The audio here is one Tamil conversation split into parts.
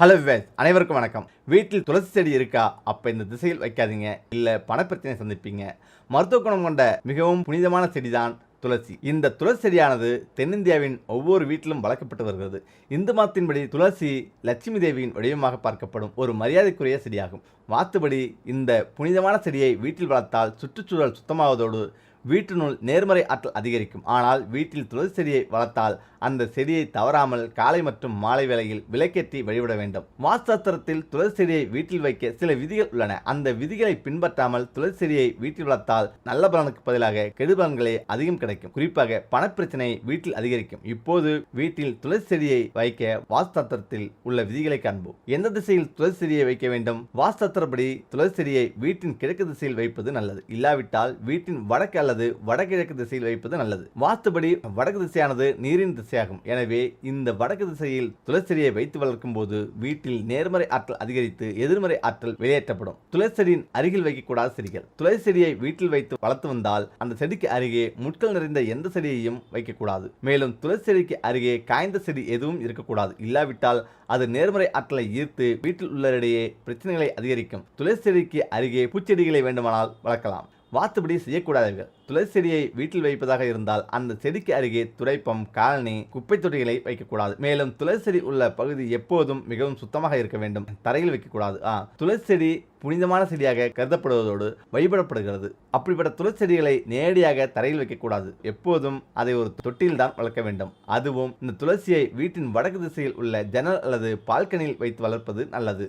ஹலோ விவேஸ் அனைவருக்கும் வணக்கம். வீட்டில் துளசி செடி இருக்கா? அப்போ இந்த திசையில் வைக்காதீங்க. இல்லை பணப்பிரச்சனை சந்திப்பீங்க. மருத்துவ குணம் கொண்ட மிகவும் புனிதமான செடிதான் துளசி. இந்த துளசி செடியானது தென்னிந்தியாவின் ஒவ்வொரு வீட்டிலும் வளர்க்கப்பட்டு வருகிறது. இந்து மதத்தின்படி துளசி லட்சுமி தேவியின் வடிவமாக பார்க்கப்படும் ஒரு மரியாதைக்குரிய செடியாகும். வாத்துபடி இந்த புனிதமான செடியை வீட்டில் வளர்த்தால் சுற்றுச்சூழல் சுத்தமாவதோடு வீட்டினுள் நேர்மறை ஆற்றல் அதிகரிக்கும். ஆனால் வீட்டில் துளசி செடியை வளர்த்தால் அந்த செடியை தவறாமல் காலை மற்றும் மாலை வேளையில் விலைக்கேற்றி வழிபட வேண்டும். வாஸ்தாத்திரத்தில் துளசி செடியை வீட்டில் வைக்க சில விதிகள் உள்ளன. அந்த விதிகளை பின்பற்றாமல் துளசி செடியை வீட்டில் வளர்த்தால் நல்ல பலனுக்கு பதிலாக கெடுபலன்களே அதிகம் கிடைக்கும். குறிப்பாக பணப்பிரச்சனை வீட்டில் அதிகரிக்கும். இப்போது வீட்டில் துளசி செடியை வைக்க வாஸ்தாத்திரத்தில் உள்ள விதிகளை காண்போம். எந்த திசையில் துளசி செடியை வைக்க வேண்டும்? வாஸ்தாத்திரப்படி துளசி செடியை வீட்டின் கிழக்கு திசையில் வைப்பது நல்லது. இல்லாவிட்டால் வீட்டின் வடக்கு அல்லது வடகிழக்கு திசையில் வைப்பது நல்லது. வாஸ்துபடி வடக்கு திசையானது நீரின் திசையாகும். எனவே இந்த வடக்கு திசையில் துளசி வைத்து வளர்க்கும் போது வீட்டில் நேர்மறை ஆற்றல் அதிகரித்து எதிர்மறை ஆற்றல் வெளியேற்றப்படும். துளசி அருகில் வைக்கக்கூடாத செடிகள். துளசி செடியை வீட்டில் வைத்து வளர்த்து வந்தால் அந்த செடிக்கு அருகே முட்கள் நிறைந்த எந்த செடியையும் வைக்கக்கூடாது. மேலும் துளசி செடிக்கு அருகே காய்ந்த செடி எதுவும் இருக்கக்கூடாது. இல்லாவிட்டால் அது நேர்மறை ஆற்றலை ஈர்த்து வீட்டில் உள்ளவரிடையே பிரச்சனைகளை அதிகரிக்கும். துளசி செடிக்கு அருகே பூச்செடிகளை வேண்டுமானால் வளர்க்கலாம். வாத்துப்படி செய்யக்கூடாதீர்கள். துளசி செடியை வீட்டில் வைப்பதாக இருந்தால் அந்த செடிக்கு அருகே துடைப்பம் காலனி குப்பை தொட்டிகளை வைக்கக்கூடாது. மேலும் துளசி செடி உள்ள பகுதி எப்போதும் மிகவும் சுத்தமாக இருக்க வேண்டும். தரையில் வைக்கக்கூடாது. ஆ துளசி செடி புனிதமான செடியாக கருதப்படுவதோடு வழிபடப்படுகிறது. அப்படிப்பட்ட துளசி செடிகளை நேரடியாக தரையில் வைக்கக்கூடாது. எப்போதும் அதை ஒரு தொட்டியில் தான் வளர்க்க வேண்டும். அதுவும் இந்த துளசியை வீட்டின் வடக்கு திசையில் உள்ள ஜன்னல் அல்லது பால்கனியில் வைத்து வளர்ப்பது நல்லது.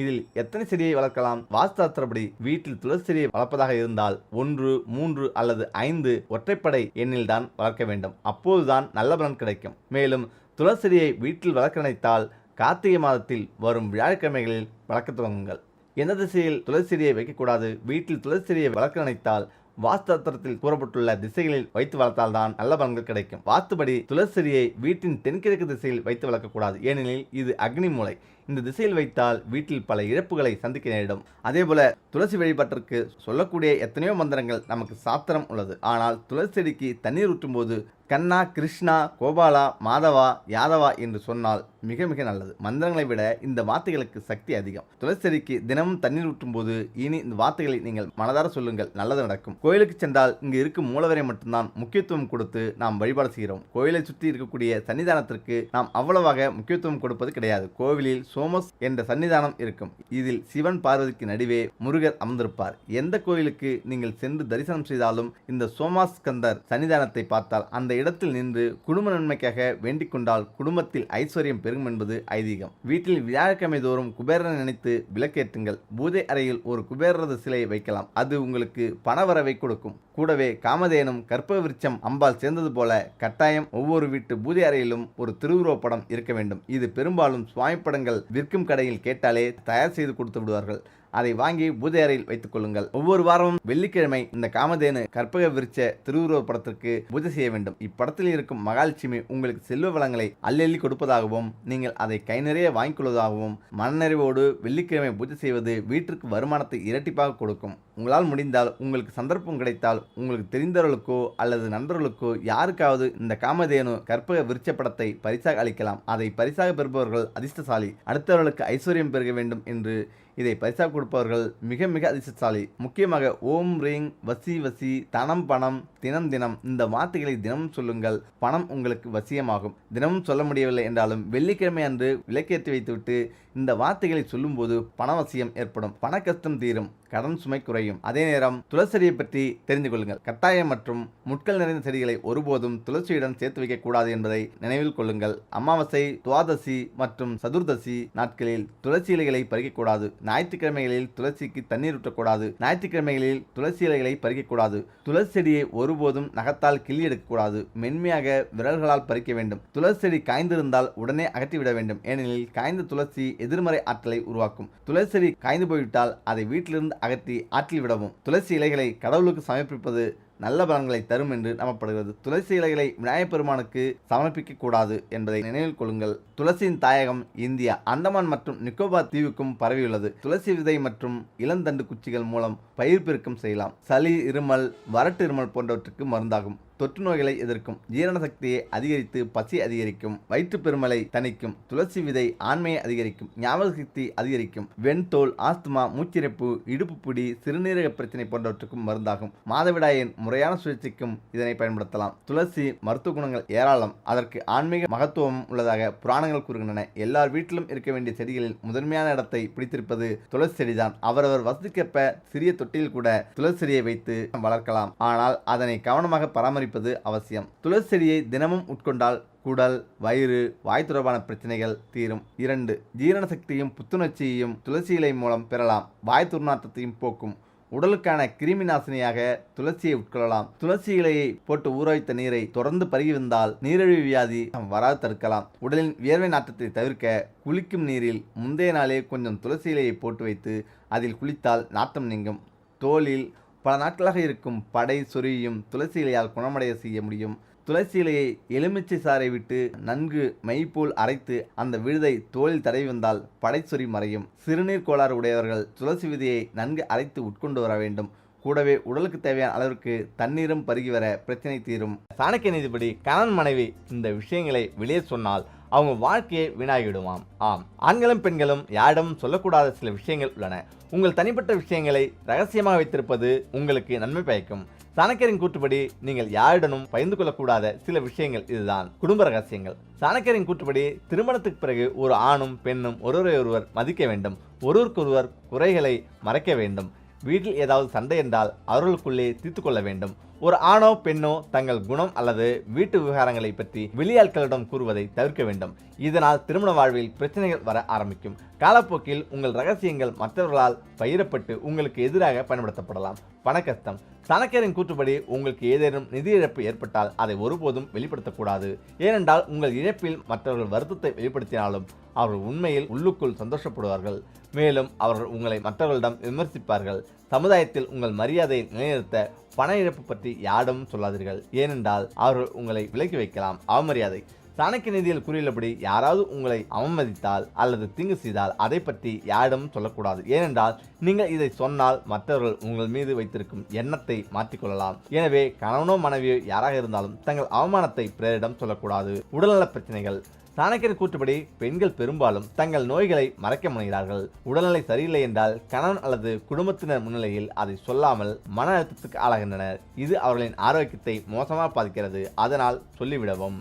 இதில் எத்தனை செடியை வளர்க்கலாம்? வாஸ்தாஸ்திரப்படி வீட்டில் துளசி செடியை வளர்ப்பதாக இருந்தால் ஒன்று மூன்று அல்லது ஐந்து ஒற்றைப்படை எண்ணில் தான் வளர்க்க வேண்டும். அப்போதுதான் நல்ல பலன் கிடைக்கும். மேலும் துளசி செடியை வீட்டில் வளர்க்க நினைத்தால் கார்த்திகை மாதத்தில் வரும் வியாழக்கிழமைகளில் வளர்க்க துவங்குங்கள். எந்த திசையில் துளசி செடியை வைக்கக்கூடாது? வீட்டில் துளசி செடியை வளர்க்க நினைத்தால் வாஸ்தத்திரத்தில் கூறப்பட்டுள்ள திசைகளில் வைத்து வளர்த்தால்தான் நல்ல பலன்கள் கிடைக்கும். வாஸ்துபடி துளசிரியை வீட்டின் தென்கிழக்கு திசையில் வைத்து வளர்க்கக்கூடாது. ஏனெனில் இது அக்னி மூலை இந்த திசையில் வைத்தால் வீட்டில் பல இழப்புகளை சந்திக்க நேரிடும். அதேபோல துளசி வழிபாட்டிற்கு சொல்லக்கூடிய எத்தனையோ மந்திரங்கள் நமக்கு சாத்திரம் உள்ளது. ஆனால் துளசி செடிக்கு தண்ணீர் ஊற்றும் போது கண்ணா கிருஷ்ணா கோபாலா மாதவா யாதவா என்று சொன்னால் மிக மிக நல்லது. மந்திரங்களை விட இந்த வார்த்தைகளுக்கு சக்தி அதிகம். துளசி செடிக்கு தினமும் தண்ணீர் ஊற்றும் போது இனி இந்த வார்த்தைகளை நீங்கள் மனதார சொல்லுங்கள். நல்லது நடக்கும். கோயிலுக்கு சென்றால் இங்கு இருக்கும் மூலவரை மட்டும்தான் முக்கியத்துவம் கொடுத்து நாம் வழிபாடு செய்கிறோம். கோயிலை சுற்றி இருக்கக்கூடிய சன்னிதானத்திற்கு நாம் அவ்வளவாக முக்கியத்துவம் கொடுப்பது கிடையாது. கோவிலில் சோமஸ் என்ற சன்னிதானம் இருக்கும். இதில் சிவன் பார்வதிக்கு நடுவே முருகர் அமர்ந்திருப்பார். எந்த கோயிலுக்கு நீங்கள் சென்று தரிசனம் செய்தாலும் இந்த சோமாஸ்கந்தர் சன்னிதானத்தை பார்த்தால் அந்த இடத்தில் நின்று குடும்ப நன்மைக்காக வேண்டிக் கொண்டால் குடும்பத்தில் ஐஸ்வர்யம் பெருகும் என்பது ஐதீகம். வீட்டில் வியாழக்கிழமை தோறும் குபேரனை நினைத்து விளக்கேற்றுங்கள். பூஜை அறையில் ஒரு குபேரரது சிலையை வைக்கலாம். அது உங்களுக்கு பணவரவை கொடுக்கும். கூடவே காமதேனும் கற்பக விருட்சம் அம்பாள் சேர்ந்தது போல கட்டாயம் ஒவ்வொரு வீட்டு பூஜை அறையிலும் ஒரு திருவுருவப் படம் இருக்க வேண்டும். இது பெரும்பாலும் சுவாமி படங்கள் விற்கும் கடையில் கேட்டாலே தயார் செய்து கொடுத்து விடுவார்கள். அதை வாங்கி பூஜை அறையில் வைத்துக் கொள்ளுங்கள். ஒவ்வொரு வாரமும் வெள்ளிக்கிழமை இந்த காமதேனு கற்பக விருட்ச திருவுருவ படத்திற்கு பூஜை செய்ய வேண்டும். இப்படத்தில் இருக்கும் மகாலட்சுமி உங்களுக்கு செல்வ வளங்களை அள்ளி கொடுப்பதாகவும் நீங்கள் அதை கை நிறைய வாங்கிக் கொள்வதாகவும் மனநிறைவோடு வெள்ளிக்கிழமை பூஜை செய்வது வீட்டிற்கு வருமானத்தை இரட்டிப்பாக கொடுக்கும். உங்களால் முடிந்தால் உங்களுக்கு சந்தர்ப்பம் கிடைத்தால் உங்களுக்கு தெரிந்தவர்களுக்கோ அல்லது நண்பர்களுக்கோ யாருக்காவது இந்த காமதேனு கற்பக விருட்ச படத்தை பரிசாக அளிக்கலாம். அதை பரிசாக பெறுபவர்கள் அதிர்ஷ்டசாலி. அடுத்தவர்களுக்கு ஐஸ்வர்யம் பெருக வேண்டும் என்று இதை பரிசாக கொடுப்பவர்கள் மிக மிக அதிர்ஷ்டசாலி. முக்கியமாக ஓம் ரீங் வசி வசி தனம் பணம் தினம் தினம் இந்த வார்த்தைகளை தினமும் சொல்லுங்கள். பணம் உங்களுக்கு வசியமாகும். தினமும் சொல்ல முடியவில்லை என்றாலும் வெள்ளிக்கிழமை அன்று விளக்கேற்றி வைத்துவிட்டு இந்த வார்த்தைகளை சொல்லும்போது பணவசியம் ஏற்படும் பண கஷ்டம் தீரும் கடன் சுமை குறையும். அதே நேரம் துளசியை பற்றி தெரிந்து கொள்ளுங்கள். கட்டாயம் மற்றும் முட்கள் நிறைந்த செடிகளை ஒருபோதும் துளசியுடன் சேர்த்து வைக்கக்கூடாது என்பதை நினைவில் கொள்ளுங்கள். அமாவாசை துவாதசி மற்றும் சதுர்தசி நாட்களில் துளசி இலைகளை பறிக்கக்கூடாது. ஞாயிற்றுக்கிழமைகளில் துளசிக்கு தண்ணீர் ஊற்றக்கூடாது. ஞாயிற்றுக்கிழமைகளில் துளசி இலைகளை பறிக்கக்கூடாது. துளசி செடியை ஒருபோதும் நகத்தால் கிள்ளி எடுக்கக்கூடாது. மென்மையாக விரல்களால் பறிக்க வேண்டும். துளசி செடி காய்ந்திருந்தால் உடனே அகற்றிவிட வேண்டும். ஏனெனில் காய்ந்த துளசி எதிர்மறை ஆற்றலை உருவாக்கும். துளசி செடி காய்ந்து போய்விட்டால் அதை வீட்டிலிருந்து அகற்றி ஆற்றில் விடவும். துளசி இலைகளை கடவுளுக்கு சமர்ப்பிப்பது நல்ல பலன்களை தரும் என்று நம்பப்படுகிறது. துளசி இலைகளை விநாயகப் பெருமானுக்கு சமர்ப்பிக்க கூடாது என்பதை நினைவில் கொள்ளுங்கள். துளசியின் தாயகம் இந்தியா. அந்தமான் மற்றும் நிக்கோபார் தீவுக்கும் பரவியுள்ளது. துளசி விதை மற்றும் இளந்தண்டு குச்சிகள் மூலம் பயிர் பெருக்கம் செய்யலாம். சளி இருமல் வறட்டு இருமல் போன்றவற்றுக்கு மருந்தாகும். தொற்று நோய்களை எதிர்க்கும் ஜீரண சக்தியை அதிகரித்து பசி அதிகரிக்கும் வயிற்று பெருமலை தணிக்கும் துளசி விதை ஆண்மையை அதிகரிக்கும் ஞாபக சக்தி அதிகரிக்கும் வெண்தோல் ஆஸ்துமா மூச்சிறைப்பு இடுப்பு பிடி சிறுநீரக பிரச்சனை போன்றவற்றுக்கும் மருந்தாகும். மாதவிடாயின் முறையான சுழற்சிக்கும் இதனை பயன்படுத்தலாம். துளசி மருத்துவ குணங்கள் ஏராளம். அதற்கு ஆன்மீக மகத்துவம் உள்ளதாக புராணங்கள் கூறுகின்றன. எல்லார் வீட்டிலும் இருக்க வேண்டிய செடிகளில் முதன்மையான இடத்தை பிடித்திருப்பது துளசி செடிதான். அவரவர் வசதிக்கேற்ப சிறிய தொட்டியில் கூட துளசி செடியை வைத்து வளர்க்கலாம். ஆனால் அதனை கவனமாக கவனிப்பது அவசியம். துளசி செடியை தினமும் உட்கொண்டால் குடல் வயிறு வாய் தொடர்பான பிரச்சனைகள் தீரும். இரண்டு ஜீரண சக்தியும் புத்துணர்ச்சியையும் துளசி இலை மூலம் பெறலாம். வாய் துர்நாற்றத்தையும் போக்கும். உடலுக்கான கிருமி நாசினியாக துளசியை உட்கொள்ளலாம். துளசி இலையை போட்டு ஊற வைத்த நீரை தொடர்ந்து பருகி வந்தால் நீரிழிவு வியாதி வராது தடுக்கலாம். உடலின் வியர்வை நாற்றத்தை தவிர்க்க குளிக்கும் நீரில் முந்தைய நாளே கொஞ்சம் துளசி இலையை போட்டு வைத்து அதில் குளித்தால் நாற்றம் நீங்கும். தோலில் பல நாட்களாக இருக்கும் படை சொறியும் துளசி இலையால் குணமடைய செய்ய முடியும். துளசி இலையை எலுமிச்சை சாறை விட்டு நன்கு மெய்ப்போல் போல் அரைத்து அந்த விழுதை தோளில் தடவி வந்தால் படைச்சொறி மறையும். சிறுநீர் கோளாறு உடையவர்கள் துளசி விதியை நன்கு அரைத்து உட்கொண்டு வர வேண்டும். கூடவே உடலுக்கு தேவையான அளவிற்கு தண்ணீரும் பருகி வர பிரச்சனை தீரும். சாணக்கிய நீதிபடி கணவன் மனைவி இந்த விஷயங்களை வெளியே சொன்னால் அவங்க வாழ்க்கையை வீணாகிவிடுவாம் ஆம் ஆண்களும் பெண்களும் யாரிடமும் சொல்லக்கூடாத சில விஷயங்கள் உள்ளன. உங்கள் தனிப்பட்ட விஷயங்களை ரகசியமாக வைத்திருப்பது உங்களுக்கு நன்மை பயக்கும். சாணக்கியரின் கூற்றுப்படி நீங்கள் யாரிடனும் பகிர்ந்து கொள்ளக்கூடாத சில விஷயங்கள் இதுதான். குடும்ப ரகசியங்கள். சாணக்கியரின் கூற்றுப்படி திருமணத்துக்கு பிறகு ஒரு ஆணும் பெண்ணும் ஒருவரை ஒருவர் மதிக்க வேண்டும். ஒருவருக்கொருவர் குறைகளை மறைக்க வேண்டும். வீட்டில் ஏதாவது சண்டை என்றால் அவர்களுக்குள்ளே தீர்த்து கொள்ள வேண்டும். ஒரு ஆணோ பெண்ணோ தங்கள் குணம் அல்லது வீட்டு விவகாரங்களை பற்றி வெளியாட்களிடம் கூறுவதை தவிர்க்க வேண்டும். இதனால் திருமண வாழ்வில் பிரச்சனைகள் வர ஆரம்பிக்கும். காலப்போக்கில் உங்கள் ரகசியங்கள் மற்றவர்களால் பயிரப்பட்டு உங்களுக்கு எதிராக பயன்படுத்தப்படலாம். பணக்கஷ்டம் கஷ்டம் கூற்றுப்படி உங்களுக்கு ஏதேனும் நிதி இழப்பு ஏற்பட்டால் அதை ஒருபோதும் வெளிப்படுத்தக்கூடாது. ஏனென்றால் உங்கள் இழப்பில் மற்றவர்கள் வருத்தத்தை வெளிப்படுத்தினாலும் அவர்கள் உண்மையில் உள்ளுக்குள் சந்தோஷப்படுவார்கள். மேலும் அவர்கள் உங்களை மற்றவர்களிடம் விமர்சிப்பார்கள். சமுதாயத்தில் உங்கள் மரியாதையை நிலைநிறுத்த பண இழப்பு பற்றி யாரிடமும் சொல்லாதீர்கள். ஏனென்றால் அவர்கள் உங்களை விலக்கி வைக்கலாம். அவமரியாதை. சாணக்கிய நிதியில் கூறியுள்ளபடி யாராவது உங்களை அவமதித்தால் அல்லது தீங்கு செய்தால் அதை பற்றி யாரிடமும் சொல்லக்கூடாது. ஏனென்றால் நீங்கள் இதை சொன்னால் மற்றவர்கள் உங்கள் மீது வைத்திருக்கும் எண்ணத்தை மாற்றிக்கொள்ளலாம். எனவே கணவனோ மனைவியோ யாராக இருந்தாலும் தங்கள் அவமானத்தை பிறரிடம் சொல்லக்கூடாது. உடல்நலப் பிரச்சனைகள். சாணக்கியர் கூற்றுப்படி பெண்கள் பெரும்பாலும் தங்கள் நோய்களை மறைக்க முனைகிறார்கள். உடல்நிலை சரியில்லை என்றால் கணவன் அல்லது குடும்பத்தினர் முன்னிலையில் அதை சொல்லாமல் மன அழுத்தத்துக்கு ஆளாகின்றனர். இது அவர்களின் ஆரோக்கியத்தை மோசமாக பாதிக்கிறது. அதனால் சொல்லிவிடவும்.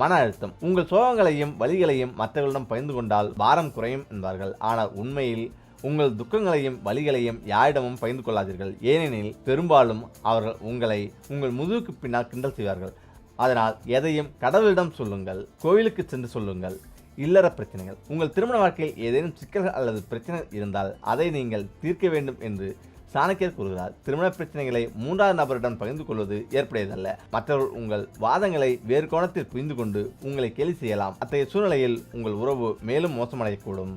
மன அழுத்தம். உங்கள் சோகங்களையும் வலிகளையும் மற்றவர்களிடம் பகிர்ந்து கொண்டால் பாரம் குறையும் என்பார்கள். ஆனால் உண்மையில் உங்கள் துக்கங்களையும் வலிகளையும் யாரிடமும் பகிர்ந்து கொள்ளாதீர்கள். ஏனெனில் பெரும்பாலும் அவர்கள் உங்களை உங்கள் முதுகுக்கு பின்னால் கிண்டல் செய்வார்கள். அதனால் எதையும் கடவுளிடம் சொல்லுங்கள் கோவிலுக்கு சென்று சொல்லுங்கள். இல்லற பிரச்சனைகள். உங்கள் திருமண வாழ்க்கையில் ஏதேனும் சிக்கல்கள் அல்லது பிரச்சனை இருந்தால் அதை நீங்கள் தீர்க்க வேண்டும் என்று சாணக்கியர் கூறுகிறார் திருமண பிரச்சனைகளை மூன்றாவது நபரிடம் பகிர்ந்து கொள்வது ஏற்புடையதல்ல. மற்றவர்கள் உங்கள் வாதங்களை வேறு கோணத்தில் புரிந்து கொண்டு உங்களை கேலி செய்யலாம். அத்தகைய சூழ்நிலையில் உங்கள் உறவு மேலும் மோசமடையக்கூடும்.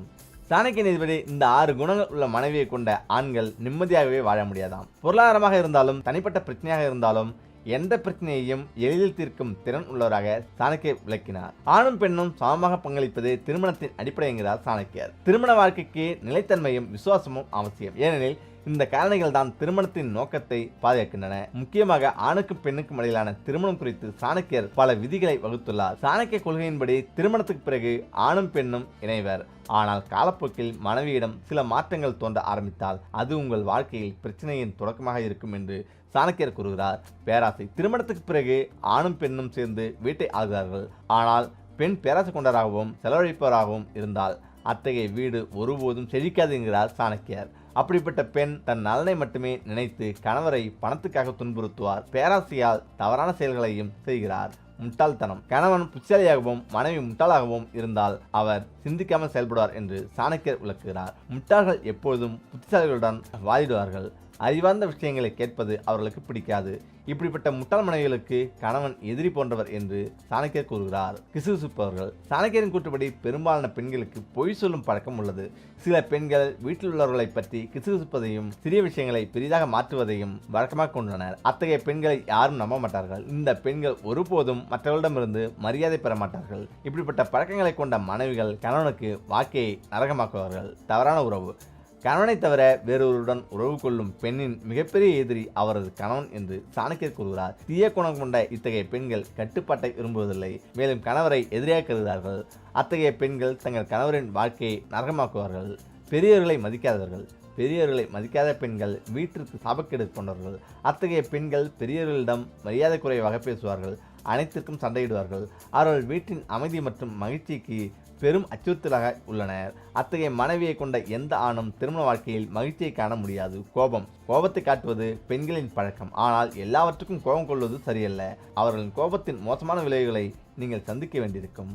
சாணக்கிய நீதிபதி இந்த ஆறு குணங்கள் உள்ள மனைவியை கொண்ட ஆண்கள் நிம்மதியாகவே வாழ முடியாதாம். பொருளாதாரமாக இருந்தாலும் தனிப்பட்ட பிரச்சனையாக இருந்தாலும் எந்த பிரச்சனையையும் எளிதில் தீர்க்கும் திறன் உள்ளவராக சாணக்கியர் விளக்கினார். ஆணும் பெண்ணும் சமமாக பங்களிப்பது திருமணத்தின் அடிப்படை என்கிறார் சாணக்கியர். திருமண வாழ்க்கைக்கு நிலைத்தன்மையும் விசுவாசமும் அவசியம். ஏனெனில் இந்த காரணிகள் தான் திருமணத்தின் நோக்கத்தை பாதுகாக்கின்றன. முக்கியமாக ஆணுக்கும் பெண்ணுக்கும் இடையிலான திருமணம் குறித்து சாணக்கியர் பல விதிகளை வகுத்துள்ளார். சாணக்கிய கொள்கையின்படி திருமணத்துக்கு பிறகு ஆணும் பெண்ணும் இணைவர். ஆனால் காலப்போக்கில் மனைவியிடம் சில மாற்றங்கள் தோன்ற ஆரம்பித்தால் அது உங்கள் வாழ்க்கையில் பிரச்சனையின் தொடக்கமாக இருக்கும் என்று சாணக்கியர் கூறுகிறார் பேராசை திருமணத்துக்கு பிறகு ஆணும் பெண்ணும் சேர்ந்து வீட்டை ஆகிறார்கள் ஆனால் பெண் பேராசை கொண்டவராகவும் செலவழிப்பவராகவும் இருந்தால் அத்தகைய வீடு ஒருபோதும் செழிக்காது என்கிறார் சாணக்கியர். அப்படிப்பட்ட பெண் தன் நலனை மட்டுமே நினைத்து கணவரை பணத்துக்காக துன்புறுத்துவார். பேராசையால் தவறான செயல்களையும் செய்கிறார். முட்டாள்தனம். கணவன் புத்திசாலியாகவும் மனைவி முட்டாளாகவும் இருந்தால் அவர் சிந்திக்காமல் செயல்படுவார் என்று சாணக்கியர் விளக்குகிறார். முட்டாள்கள் எப்பொழுதும் புத்திசாலிகளுடன் வாதிடுவார்கள். அறிவார்ந்த விஷயங்களை கேட்பது அவர்களுக்கு பிடிக்காது. இப்படிப்பட்ட முட்டாள் மனைவிகளுக்கு கணவன் எதிரி போன்றவர் என்று சாணக்கியர் கூறுகிறார். கிசுகிசுப்பவர்கள் சாணக்கியரின் கூற்றுப்படி பெரும்பாலான பெண்களுக்கு பொய் சொல்லும் பழக்கம் உள்ளது. சில பெண்கள் வீட்டில் உள்ளவர்களை பற்றி கிசுகிசுப்பதையும் சிறிய விஷயங்களை பெரிதாக மாற்றுவதையும் வழக்கமாக கொண்டுள்ளனர். அத்தகைய பெண்களை யாரும் நம்ப மாட்டார்கள். இந்த பெண்கள் ஒருபோதும் மற்றவர்களிடமிருந்து மரியாதை பெற மாட்டார்கள். இப்படிப்பட்ட பழக்கங்களை கொண்ட மனைவிகள் கணவனுக்கு வாழ்க்கையை நரகமாக்குவார்கள். தவறான உறவு கணவனை தவிர வேறொருடன் உறவு கொள்ளும் பெண்ணின் மிகப்பெரிய எதிரி அவரது கணவன் என்று சாணக்கியர் கூறுகிறார். தீய குணம் கொண்ட இத்தகைய பெண்கள் கட்டுப்பாட்டை விரும்புவதில்லை. மேலும் கணவரை எதிரியாக கருதுகிறார்கள். அத்தகைய பெண்கள் தங்கள் கணவரின் வாழ்க்கையை நரகமாக்குவார்கள். பெரியவர்களை மதிக்காதவர்கள் பெரியவர்களை மதிக்காத பெண்கள் வீட்டிற்கு சாபக்கேடு கொண்டவர்கள். அத்தகைய பெண்கள் பெரியவர்களிடம் மரியாதை குறைவாக பேசுவார்கள். அனைத்திற்கும் சண்டையிடுவார்கள். அவர்கள் வீட்டின் அமைதி மற்றும் மகிழ்ச்சிக்கு பெரும் அச்சுறுத்தலாக உள்ளனர். அத்தகைய மனைவியை கொண்ட எந்த ஆணும் திருமண வாழ்க்கையில் மகிழ்ச்சியை காண முடியாது. கோபம். கோபத்தை காட்டுவது பெண்களின் பழக்கம். ஆனால் எல்லாவற்றுக்கும் கோபம் கொள்வது சரியல்ல. அவர்களின் கோபத்தின் மோசமான விளைவுகளை நீங்கள் சந்திக்க வேண்டியிருக்கும்.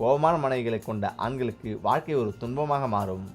கோபமான மனைவிகளை கொண்ட ஆண்களுக்கு வாழ்க்கை ஒரு துன்பமாக மாறும்.